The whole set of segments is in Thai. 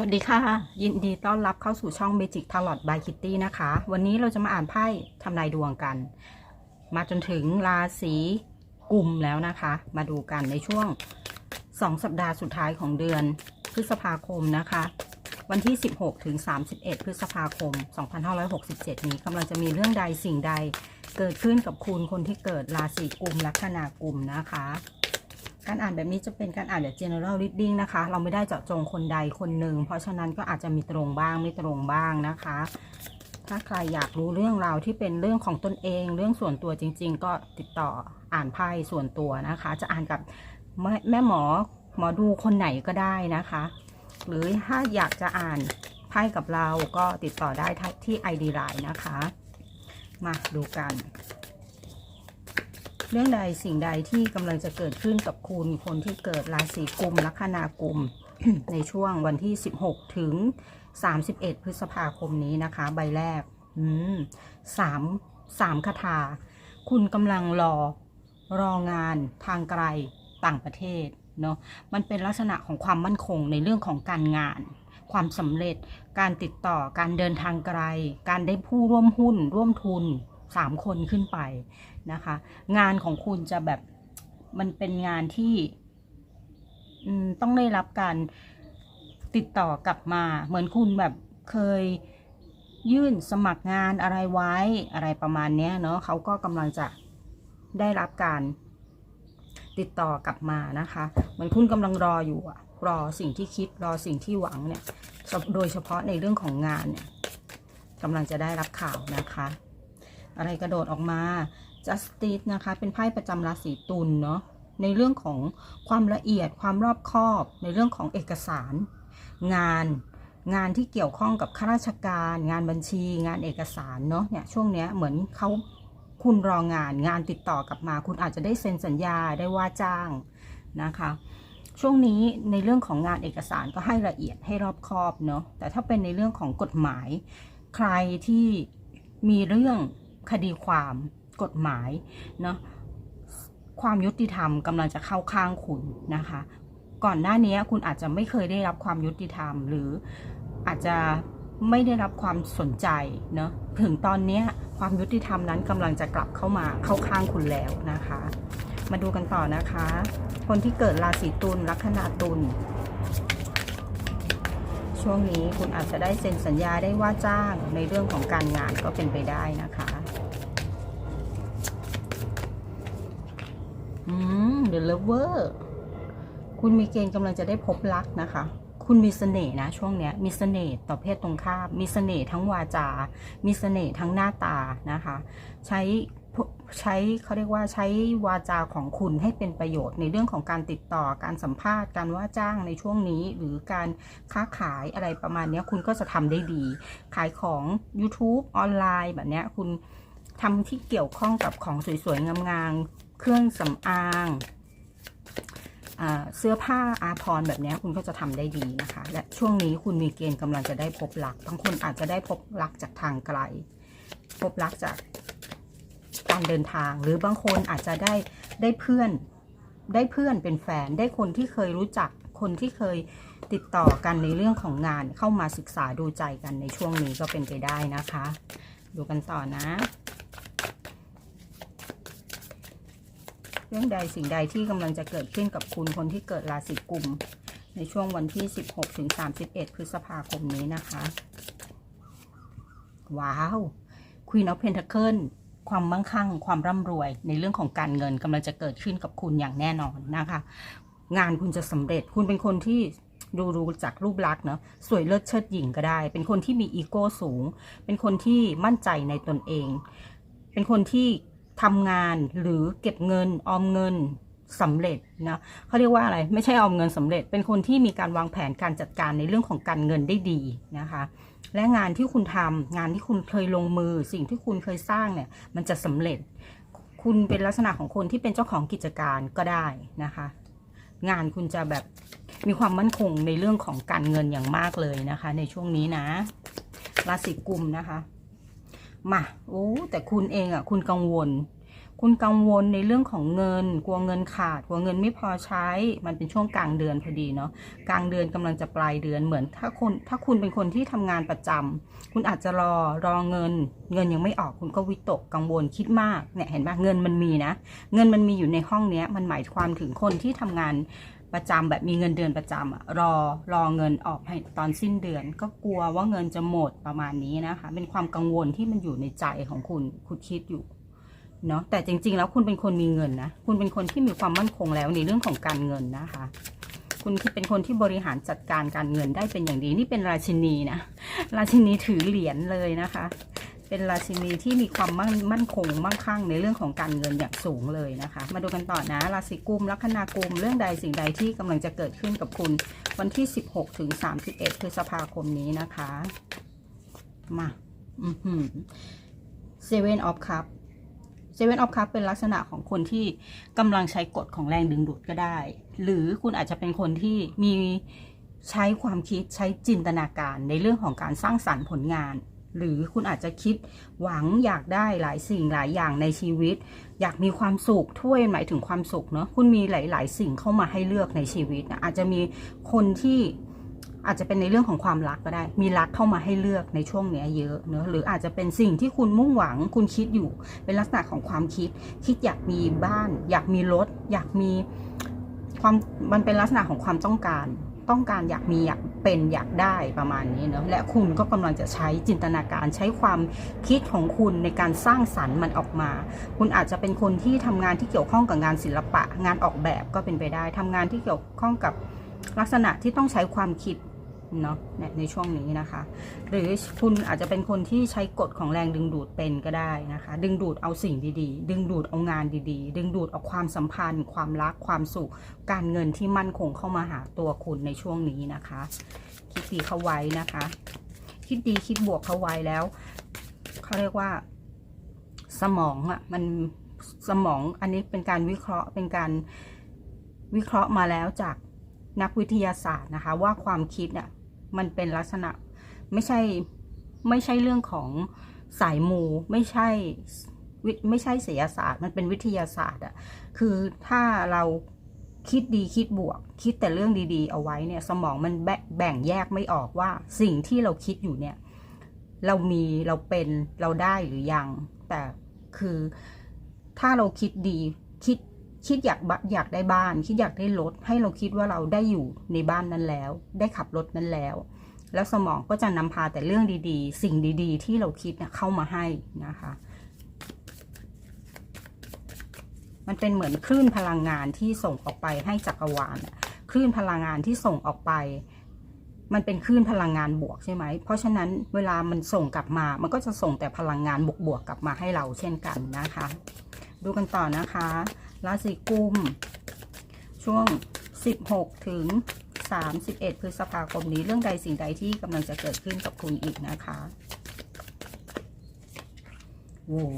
วัสดีค่ะ ยินดีต้อนรับเข้าสู่ช่อง Magic Tarot by Kitty นะคะ วันนี้เราจะมาอ่านไพ่ทำนายดวงกัน มาจนถึงราศีกุมแล้วนะคะ มาดูกันในช่วง 2 สัปดาห์สุดท้ายของเดือนพฤษภาคมนะคะ วันที่ 16 ถึง 31 พฤษภาคม 2567 นี้กำลังจะมีเรื่องใดสิ่งใดเกิดขึ้นกับคุณคนที่เกิดราศีกุมลัคนากุมนะคะ การอ่านแบบนี้จะเป็นการอ่านแบบ general reading นะคะ เราไม่ได้เจาะจงคนใดคนหนึ่ง เพราะฉะนั้นก็อาจจะมีตรงบ้างไม่ตรงบ้างนะคะ ถ้าใครอยากรู้เรื่องราวที่เป็นเรื่องของตนเอง เรื่องส่วนตัวจริง ๆ ก็ติดต่ออ่านไพ่ส่วนตัวนะคะ จะอ่านกับแม่แม่หมอหมอดูคนไหนก็ได้นะคะ หรือถ้าอยากจะอ่านไพ่กับเราก็ติดต่อได้ที่ ID Line นะคะ มาดูกัน เรื่องใดสิ่งใดที่กำลังจะเกิดขึ้นกับคุณคนที่เกิดราศีกุมลัคนากุม ในช่วงวันที่ 16 ถึง 31 พฤษภาคมนี้นะคะ ใบแรกอืมสามสามคาถา คุณกำลังรอรองานทางไกลต่างประเทศเนาะมันเป็นลักษณะของความมั่นคงในเรื่องของการงาน ความสำเร็จ การติดต่อการเดินทางไกล การได้ผู้ร่วมหุ้น ร่วมทุน สามคนขึ้นไปนะคะ งานของคุณจะแบบมันเป็นงานที่ต้องได้รับการติดต่อกลับมา เหมือนคุณแบบเคยยื่นสมัครงานอะไรไว้อะไรประมาณเนี้ยเนาะเขาก็กำลังจะได้รับการติดต่อกลับมานะคะเหมือนคุณกำลังรออยู่อะรอสิ่งที่คิดรอสิ่งที่หวังเนี่ย โดยเฉพาะในเรื่องของงานเนี่ยกำลังจะได้รับข่าวนะคะ อะไรกระโดดออกมา justice นะคะ เป็นไพ่ประจำราศีตุลเนาะ ในเรื่องของความละเอียด ความรอบคอบ ในเรื่องของเอกสาร งาน งานที่เกี่ยวข้องกับข้าราชการ งานบัญชี งานเอกสารเนาะ เนี่ยช่วงเนี้ยเหมือนเขาคุณรองาน งานติดต่อกลับมา คุณอาจจะได้เซ็นสัญญา ได้ว่าจ้างนะคะ ช่วงนี้ในเรื่องของงานเอกสารก็ให้ละเอียดให้รอบคอบเนาะ แต่ถ้าเป็นในเรื่องของกฎหมาย ใครที่มีเรื่อง คดีความกฎหมายเนาะความยุติธรรมกำลังจะเข้าข้างคุณนะคะ ก่อนหน้านี้คุณอาจจะไม่เคยได้รับความยุติธรรม หรืออาจจะไม่ได้รับความสนใจเนาะถึงตอนนี้ความยุติธรรมนั้นกำลังจะกลับเข้ามาเข้าข้างคุณแล้วนะคะ มาดูกันต่อนะคะ คนที่เกิดราศีตุลลัคนาตุลช่วงนี้คุณอาจจะได้เซ็นสัญญาได้ว่าจ้างในเรื่องของการงานก็เป็นไปได้นะคะ อืม The Lover คุณมีเกณฑ์กำลังจะได้พบรักนะคะ คุณมีเสน่ห์นะช่วงเนี้ย มีเสน่ห์ต่อเพศตรงข้าม มีเสน่ห์ทั้งวาจา มีเสน่ห์ทั้งหน้าตานะคะ ใช้ใช้เขาเรียกว่าใช้วาจาของคุณให้เป็นประโยชน์ในเรื่องของการติดต่อการสัมภาษณ์การว่าจ้างในช่วงนี้ หรือการค้าขายอะไรประมาณนี้คุณก็จะทำได้ดี ขายของ YouTube ออนไลน์แบบนี้คุณทำที่เกี่ยวข้องกับของสวยๆงามๆ เครื่องสำอางเสื้อผ้าอาภรแบบนี้คุณก็จะทำได้ดีนะคะ และช่วงนี้คุณมีเกณฑ์กำลังจะได้พบรักบางคนอาจจะได้พบรักจากทางไกล พบรักจากการเดินทาง หรือบางคนอาจจะได้ได้เพื่อนได้เพื่อนเป็นแฟนได้คนที่เคยรู้จักคนที่เคยติดต่อกันในเรื่องของงานเข้ามาศึกษาดูใจกันในช่วงนี้ก็เป็นไปได้นะคะ ดูกันต่อนะ เรื่องใดสิ่งใดที่กำลังจะเกิดขึ้นกับคุณคนที่เกิดราศีกุม ในช่วงวันที่ 16ถึง31 พฤษภาคมนี้นะคะ ว้าว Queen of Pentacle ความมั่งคั่ง ความร่ำรวย ในเรื่องของการเงินกำลังจะเกิดขึ้นกับคุณอย่างแน่นอนนะคะ งานคุณจะสำเร็จคุณเป็นคนที่ดูรูจากรูปลักษณ์เนาะสวยเลิศเชิดหญิงก็ได้ เป็นคนที่มีอีโก้สูง เป็นคนที่มั่นใจในตนเอง เป็นคนที่ ทำงานหรือเก็บเงินออมเงินสำเร็จนะเขาเรียกว่าอะไรไม่ใช่ออมเงินสำเร็จ เป็นคนที่มีการวางแผนการจัดการในเรื่องของการเงินได้ดีนะคะและงานที่คุณทำงานที่คุณเคยลงมือ สิ่งที่คุณเคยสร้างเนี่ยมันจะสำเร็จ คุณเป็นลักษณะของคนที่เป็นเจ้าของกิจการก็ได้นะคะ งานคุณจะแบบมีความมั่นคงในเรื่องของการเงินอย่างมากเลยนะคะ ในช่วงนี้นะราศีกุมนะคะ มาโอ้แต่คุณเองอะ คุณกังวล คุณกังวลในเรื่องของเงิน กลัวเงินขาด กลัวเงินไม่พอใช้ มันเป็นช่วงกลางเดือนพอดีเนาะกลางเดือนกำลังจะปลายเดือนเหมือน ถ้าคนถ้าคุณเป็นคนที่ทำงานประจำคุณอาจจะรอรอเงิน เงินยังไม่ออกคุณก็วิตกกังวลคิดมากเนี่ยเห็นปะเงินมันมีนะ เงินมันมีอยู่ในห้องเนี้ยมันหมายความถึงคนที่ทำงาน ประจำแบบมีเงินเดือนประจำอะรอรอเงินออกให้ตอนสิ้นเดือน ก็กลัวว่าเงินจะหมดประมาณนี้นะคะ เป็นความกังวลที่มันอยู่ในใจของคุณคุณคิดอยู่เนาะแต่จริง ๆ แล้วคุณเป็นคนมีเงินนะคุณเป็นคนที่มีความมั่นคงแล้วในเรื่องของการเงินนะคะ คุณเป็นคนที่บริหารจัดการการเงินได้เป็นอย่างดีนี่เป็นราชินีนะราชินีถือเหรียญเลยนะคะ เป็นราชินีที่มีความมั่นมั่นคงมั่งคั่งในเรื่องของการเงินอย่างสูงเลยนะคะ มาดูกันต่อนะราศีกุมลัคนากุมเรื่องใดสิ่งใดที่กำลังจะเกิดขึ้นกับคุณ วันที่ 16ถึง31พฤษภาคมนี้นะคะ มาอือหือ Seven of Cup Seven of Cup เป็นลักษณะของคนที่กำลังใช้กฎของแรงดึงดูดก็ได้ หรือคุณอาจจะเป็นคนที่มีใช้ความคิดใช้จินตนาการในเรื่องของการสร้างสรรค์ผลงาน หรือคุณอาจจะคิดหวังอยากได้หลายสิ่งหลายอย่างในชีวิต อยากมีความสุขถ้วยหมายถึงความสุขเนาะคุณมีหลาย ๆ สิ่งเข้ามาให้เลือกในชีวิตนะอาจจะมีคนที่อาจจะเป็นในเรื่องของความรักก็ได้ มีรักเข้ามาให้เลือกในช่วงเนี้ยเยอะเนอะหรืออาจจะเป็นสิ่งที่คุณมุ่งหวังคุณคิดอยู่เป็นลักษณะของความคิด คิดอยากมีบ้าน อยากมีรถ อยากมีความมันเป็นลักษณะของความต้องการ ต้องการอยากมีอยากเป็นอยากได้ประมาณนี้เนอะและคุณก็กำลังจะใช้จินตนาการใช้ความคิดของคุณในการสร้างสรรค์มันออกมา คุณอาจจะเป็นคนที่ทำงานที่เกี่ยวข้องกับงานศิลปะ งานออกแบบก็เป็นไปได้ทำงานที่เกี่ยวข้องกับลักษณะที่ต้องใช้ความคิด เนาะในช่วงนี้นะคะ หรือคุณอาจจะเป็นคนที่ใช้กฎของแรงดึงดูดเป็นก็ได้นะคะ ดึงดูดเอาสิ่งดีๆ ดึงดูดเอางานดีๆ ดึงดูดเอาความสัมพันธ์ ความรักความสุข การเงินที่มั่นคงเข้ามาหาตัวคุณในช่วงนี้นะคะ คิดดีเข้าไว้นะคะ คิดดีคิดบวกเข้าไว้แล้วเขาเรียกว่า สมองอะมันสมองอันนี้เป็นการวิเคราะห์เป็นการวิเคราะห์มาแล้วจากนักวิทยาศาสตร์นะคะ ว่าความคิดอะ มันเป็นลักษณะไม่ใช่ไม่ใช่เรื่องของสายมูไม่ใช่วิไม่ใช่ศิลศาสตร์ มันเป็นวิทยาศาสตร์อะคือถ้าเราคิดดีคิดบวก คิดแต่เรื่องดีๆ เอาไว้เนี่ย สมองมันแบแบ่งแยกไม่ออกว่าสิ่งที่เราคิดอยู่เนี่ย เรามีเราเป็นเราได้หรือยัง แต่คือถ้าเราคิดดีคิด คิดอยากบอยากได้บ้าน คิดอยากได้รถให้เราคิดว่าเราได้อยู่ในบ้านนั้นแล้ว ได้ขับรถนั้นแล้ว แล้วสมองก็จะนำพาแต่เรื่องดีๆ สิ่งดีๆ ที่เราคิดเนี่ยเข้ามาให้นะคะ มันเป็นเหมือนคลื่นพลังงานที่ส่งออกไปให้จักรวาลคลื่นพลังงานที่ส่งออกไป มันเป็นคลื่นพลังงานบวกใช่ไหม เพราะฉะนั้นเวลามันส่งกลับมา มันก็จะส่งแต่พลังงานบวกๆกลับมาให้เราเช่นกันนะคะ ดูกันต่อนะคะ ราศีกุม ช่วง 16 ถึง 31 พฤษภาคมนี้เรื่องใดสิ่งใดที่กำลังจะเกิดขึ้นกับคุณอีกนะคะโอ้โห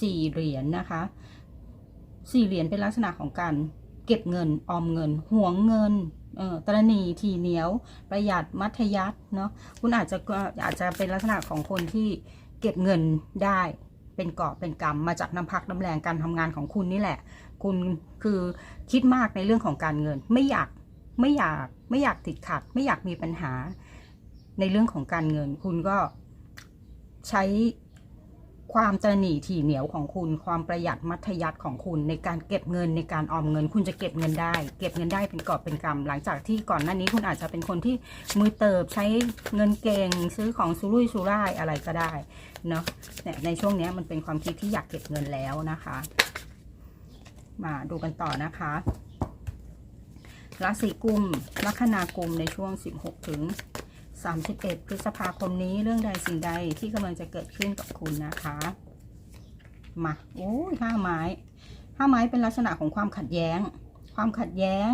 สี่เหรียญนะคะ สี่เหรียญเป็นลักษณะของการเก็บเงินออมเงินห่วงเงินเอ่อตรณีทีเหนียว ประหยัดมัธยัติเนาะคุณอาจจะก็อาจจะเป็นลักษณะของคนที่เก็บเงินได้เป็นกอบเป็นกำมาจากน้ำพักน้ำแรงการทำงานของคุณนี่แหละ คุณคือคิดมากในเรื่องของการเงิน ไม่อยากไม่อยากไม่อยากติดขัด ไม่อยากมีปัญหาในเรื่องของการเงิน คุณก็ใช้ความตระหนี่ถี่เหนียวของคุณ ความประหยัดมัธยัติของคุณ ในการเก็บเงินในการออมเงิน คุณจะเก็บเงินได้ เก็บเงินได้เป็นกอบเป็นกำหลังจากที่ก่อนหน้านี้คุณอาจจะเป็นคนที่มือเติบใช้เงินเก่งซื้อของสุรุ่ยสุร่ายอะไรก็ได้เนาะเนี่ยในช่วงนี้มันเป็นความคิดที่อยากเก็บเงินแล้วนะคะ มาดูกันต่อนะคะราศีกุมลัคนากุมในช่วง 16 ถึง 31 พฤษภาคมนี้เรื่องใดสิ่งใดที่กำลังจะเกิดขึ้นกับคุณนะคะ มาโอ้ยห้าไม้ห้าไม้เป็นลักษณะของความขัดแย้ง ความขัดแย้ง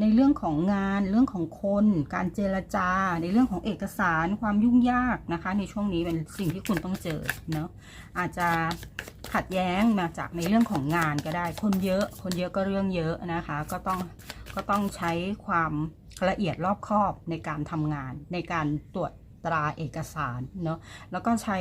ในเรื่องของงานเรื่องของคน การเจรจา ในเรื่องของเอกสารความยุ่งยากนะคะ ในช่วงนี้เป็นสิ่งที่คุณต้องเจอเนาะอาจจะขัดแย้งมาจากในเรื่องของงานก็ได้ คนเยอะ คนเยอะก็เรื่องเยอะนะคะ ก็ต้องก็ต้องใช้ความละเอียดรอบคอบในการทำงาน ในการตรวจตราเอกสารเนาะแล้วก็ใช้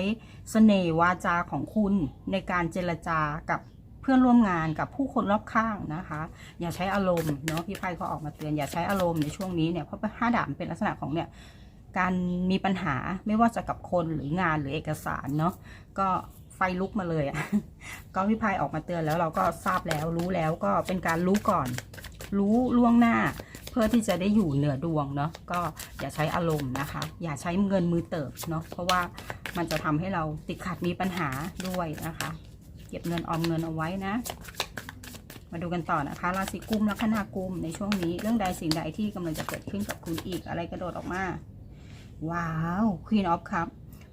เสน่ห์วาจาของคุณในการเจรจากับ เพื่อนร่วมงานกับผู้คนรอบข้างนะคะ อย่าใช้อารมณ์เนาะพี่ไพ่ก็ออกมาเตือนอย่าใช้อารมณ์ในช่วงนี้เนี่ยเพราะห้าดาบมันเป็นลักษณะของเนี่ยการมีปัญหาไม่ว่าจะกับคนหรืองานหรือเอกสารเนาะก็ไฟลุกมาเลยอะ่ะก็พี่ไพ่ออกมาเตือนแล้วเราก็ทราบแล้วรู้แล้วก็เป็นการรู้ก่อน รู้ล่วงหน้า เพื่อที่จะได้อยู่เหนือดวงเนาะก็อย่าใช้อารมณ์นะคะ อย่าใช้เงินมือเติบเนาะเพราะว่ามันจะทำให้เราติดขัดมีปัญหาด้วยนะคะ ก็บเงินออมเงินเอาไว้นะ มาดูกันต่อนะคะราศีกุมลัคนากุมในช่วงนี้เรื่องใดสิ่งใดที่กำลังจะเกิดขึ้นกับคุณอีกอะไรกระโดดออกมา ว้าว Queen of Cup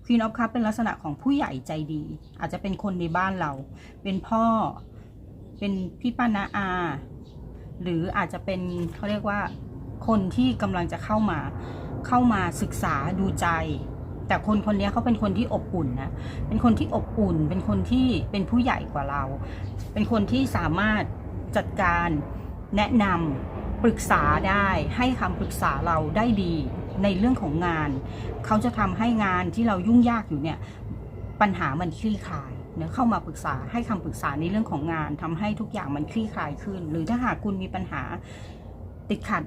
Queen of Cup เป็นลักษณะของผู้ใหญ่ใจดี อาจจะเป็นคนในบ้านเรา เป็นพ่อ เป็นพี่ป้านาอา หรืออาจจะเป็นเขาเรียกว่าคนที่กำลังจะเข้ามาเข้ามาศึกษาดูใจ แต่คนคนนี้เขาเป็นคนที่อบอุ่นนะ เป็นคนที่อบอุ่น เป็นคนที่เป็นผู้ใหญ่กว่าเรา เป็นคนที่สามารถจัดการแนะนำปรึกษาได้ให้คำปรึกษาเราได้ดีในเรื่องของงาน เขาจะทำให้งานที่เรายุ่งยากอยู่เนี่ยปัญหามันคลี่คลายเนะเข้ามาปรึกษาให้คำปรึกษาในเรื่องของงานทำให้ทุกอย่างมันคลี่คลายขึ้น หรือถ้าหากคุณมีปัญหาติดขัด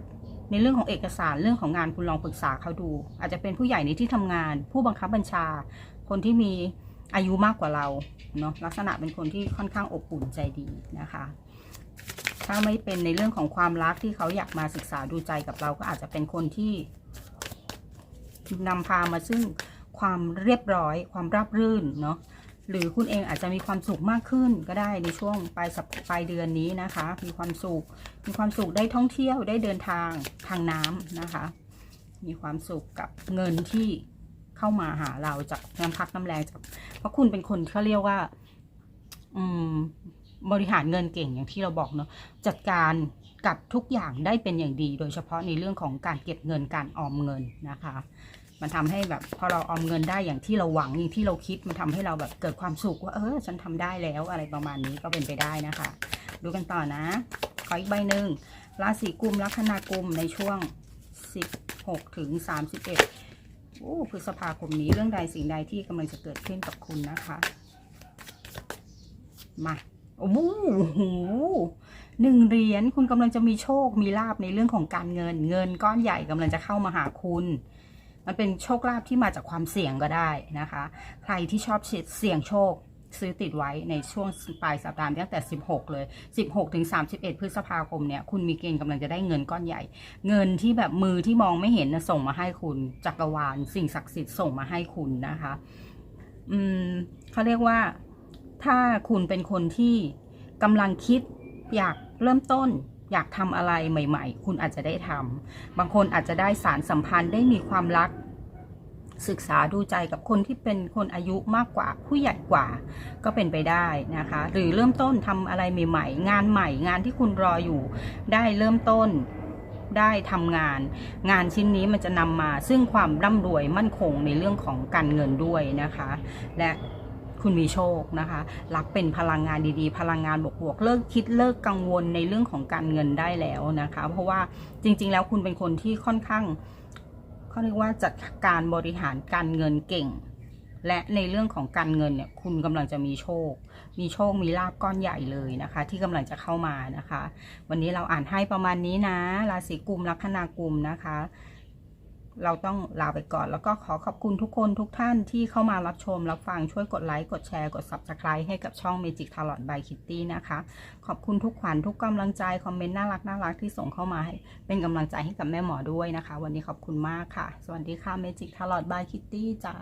ในเรื่องของเอกสารเรื่องของงานคุณลองปรึกษาเขาดู อาจจะเป็นผู้ใหญ่ในที่ทำงาน ผู้บังคับบัญชา คนที่มีอายุมากกว่าเราเนาะลักษณะเป็นคนที่ค่อนข้างอบอุ่นใจดีนะคะ ถ้าไม่เป็นในเรื่องของความรักที่เขาอยากมาศึกษาดูใจกับเราก็อาจจะเป็นคนที่นำพามาซึ่งความเรียบร้อย ความราบรื่นเนาะ หรือคุณเองอาจจะมีความสุขมากขึ้นก็ได้ในช่วงปลายสัปปลายเดือนนี้นะคะ มีความสุข มีความสุขได้ท่องเที่ยวได้เดินทางทางน้ำนะคะ มีความสุขกับเงินที่เข้ามาหาเราจากน้ำพักน้ำแรงจากเพราะคุณเป็นคนเขาเรียกว่า อืม บริหารเงินเก่งอย่างที่เราบอกเนาะจัดการกับทุกอย่างได้เป็นอย่างดี โดยเฉพาะในเรื่องของการเก็บเงินการออมเงินนะคะ มันทำให้แบบพอเราออมเงินได้อย่างที่เราหวังอย่างที่เราคิดมันทำให้เราแบบเกิดความสุขว่าเออฉันทำได้แล้วอะไรประมาณนี้ก็เป็นไปได้นะคะ ดูกันต่อนะ ขออีกใบหนึ่งราศีกุมลัคนากุมในช่วง 16ถึง31โอ้พฤษภาคมนี้เรื่องใดสิ่งใดที่กำลังจะเกิดขึ้นกับคุณนะคะ มาโอ้โหหนึ่งเหรียญคุณกำลังจะมีโชคมีลาบในเรื่องของการเงิน เงินก้อนใหญ่กำลังจะเข้ามาหาคุณ มันเป็นโชคลาภที่มาจากความเสี่ยงก็ได้นะคะ ใครที่ชอบเสี่ยงโชคซื้อติดไว้ในช่วงปลายสัปดาห์ตั้งแต่ 16 เลย 16 ถึง 31 พฤษภาคมเนี่ย คุณมีเกณฑ์กำลังจะได้เงินก้อนใหญ่ เงินที่แบบมือที่มองไม่เห็นนะส่งมาให้คุณจักรวาล สิ่งศักดิ์สิทธิ์ส่งมาให้คุณนะคะ อืมเขาเรียกว่าถ้าคุณเป็นคนที่กำลังคิดอยากเริ่มต้น อยากทำอะไรใหม่ ๆ คุณอาจจะได้ทำบางคนอาจจะได้สารสัมพันธ์ได้มีความรัก ศึกษาดูใจกับคนที่เป็นคนอายุมากกว่าผู้ใหญ่กว่า ก็เป็นไปได้นะคะ หรือเริ่มต้นทำอะไรใหม่ ๆ งานใหม่งานที่คุณรออยู่ ได้เริ่มต้นได้ทำงาน งานชิ้นนี้มันจะนำมาซึ่งความร่ำรวยมั่นคงในเรื่องของการเงินด้วยนะคะ และ คุณมีโชคนะคะ รับเป็นพลังงานดีๆ พลังงานบวกๆ เลิกคิดเลิกกังวลในเรื่องของการเงินได้แล้วนะคะ เพราะว่าจริง ๆ แล้วคุณเป็นคนที่ค่อนข้างเขาเรียกว่าจัดการบริหารการเงินเก่ง และในเรื่องของการเงินเนี่ย คุณกำลังจะมีโชค มีโชค มีลาบก้อนใหญ่เลยนะคะ ที่กำลังจะเข้ามานะคะ วันนี้เราอ่านให้ประมาณนี้นะ ราศีกุมลัคนากุมนะคะ เราต้องลาไปก่อน แล้วก็ขอขอบคุณทุกคนทุกท่านที่เข้ามารับชม รับฟังช่วยกดไลค์ กดแชร์ กด Subscribe ให้กับช่อง Magic Talot by Kitty นะคะ ขอบคุณทุกขวัญทุกกำลังใจ คอมเมนต์น่ารักน่ารักที่ส่งเข้ามาให้เป็นกำลังใจให้กับแม่หมอด้วยนะคะ วันนี้ขอบคุณมากค่ะ สวัสดีค่ะ Magic Talot by Kitty จ้า